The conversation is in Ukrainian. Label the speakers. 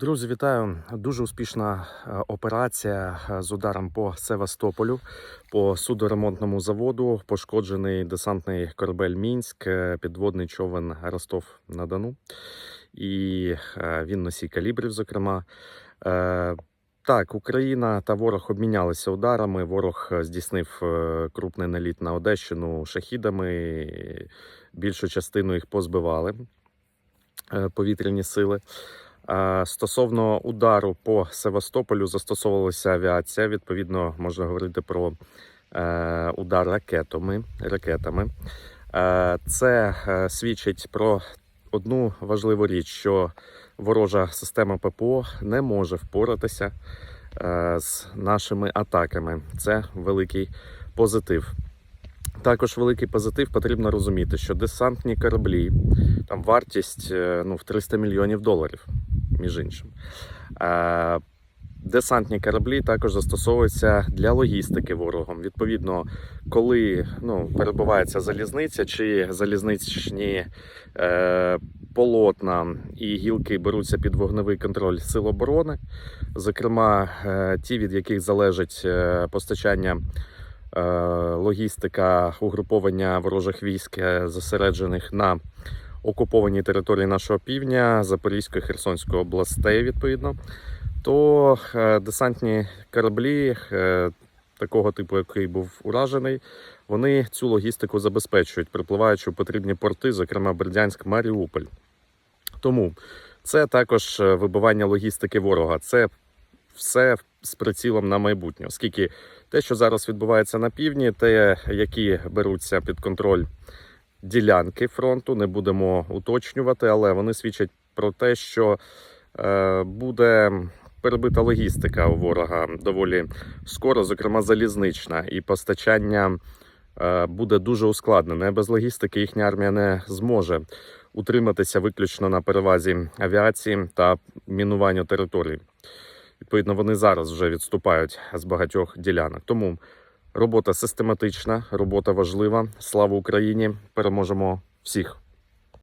Speaker 1: Друзі, вітаю! Дуже успішна е, операція е, з ударом по Севастополю, по судоремонтному заводу. Пошкоджений десантний корабель Мінськ, е, підводний човен Ростов на Дону. І він носій калібрів, зокрема. Так, Україна та ворог обмінялися ударами. Ворог здійснив крупний наліт на Одещину шахідами. Більшу частину їх позбивали повітряні сили. Стосовно удару по Севастополю застосовувалася авіація. Відповідно, можна говорити про е, удар ракетами. ракетами. Е, Це е, свідчить про одну важливу річ, що ворожа система ППО не може впоратися з нашими атаками. Це великий позитив. Також великий позитив потрібно розуміти, що десантні кораблі там вартість ну, в 300 мільйонів доларів, між іншим. Е, Десантні кораблі також застосовуються для логістики ворогом. Відповідно, коли ну, перебувається залізниця чи залізничні е, полотна і гілки беруться під вогневий контроль сил оборони, зокрема е, ті, від яких залежить е, постачання е, логістика угруповання ворожих військ, е, зосереджених на окупованій території нашого півдня, Запорізької Херсонської областей, відповідно, то е, десантні кораблі е, такого типу, який був уражений, вони цю логістику забезпечують, припливаючи в потрібні порти, зокрема Бердянськ, Маріуполь. Тому це також е, вибивання логістики ворога. Це все з прицілом на майбутнє, оскільки те, що зараз відбувається на півдні, те, які беруться під контроль ділянки фронту, не будемо уточнювати, але вони свідчать про те, що е, буде перебита логістика у ворога доволі скоро, зокрема залізнична, і постачання е, буде дуже ускладнене. Без логістики їхня армія не зможе утриматися виключно на перевазі авіації та мінуванню територій. Відповідно, вони зараз вже відступають з багатьох ділянок. Тому робота систематична, робота важлива. Слава Україні! Переможемо всіх!